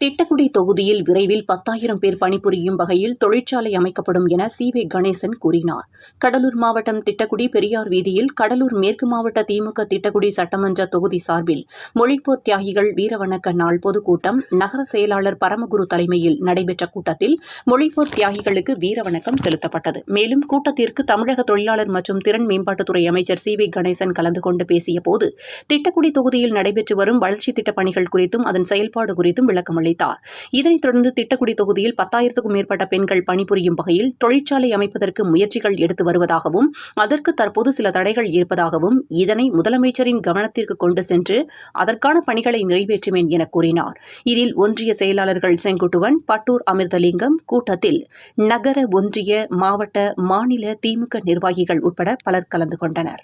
திட்டக்குடி தொகுதியில் விரைவில் பத்தாயிரம் பேர் பணிபுரியும் வகையில் தொழிற்சாலை அமைக்கப்படும் என சி வே கணேசன் கூறினார். கடலூர் மாவட்டம் திட்டக்குடி பெரியார் வீதியில் கடலூர் மேற்கு மாவட்ட திமுக திட்டக்குடி சட்டமன்ற தொகுதி சார்பில் மொழிப்போர் தியாகிகள் வீரவணக்க நாள் பொதுக்கூட்டம் நகர செயலாளர் பரமகுரு தலைமையில் நடைபெற்ற கூட்டத்தில் மொழிப்போர் தியாகிகளுக்கு வீரவணக்கம் செலுத்தப்பட்டது. மேலும் கூட்டத்திற்கு தமிழக தொழிலாளர் மற்றும் திறன் மேம்பாட்டுத்துறை அமைச்சர் சி வே கணேசன் கலந்து கொண்டு பேசியபோது திட்டக்குடி தொகுதியில் நடைபெற்று வரும் வளர்ச்சித் திட்டப் பணிகள் குறித்தும் அதன் செயல்பாடு குறித்தும் விளக்கமளித்தார் இதனைத் தொடர்ந்து திட்டக்குடி தொகுதியில் பத்தாயிரத்துக்கும் மேற்பட்ட பெண்கள் பணிபுரியும் வகையில் தொழிற்சாலை அமைப்பதற்கு முயற்சிகள் எடுத்து வருவதாகவும் அதற்கு தற்போது சில தடைகள் இருப்பதாகவும் இதனை முதலமைச்சரின் கவனத்திற்கு கொண்டு சென்று அதற்கான பணிகளை நிறைவேற்றுவேன் என கூறினார். இதில் ஒன்றிய செயலாளர்கள் செங்குட்டுவன் பட்டூர் அமிர்தலிங்கம் கூட்டத்தில் நகர ஒன்றிய மாவட்ட மாநில திமுக நிர்வாகிகள் உட்பட பலர் கலந்து கொண்டனர்.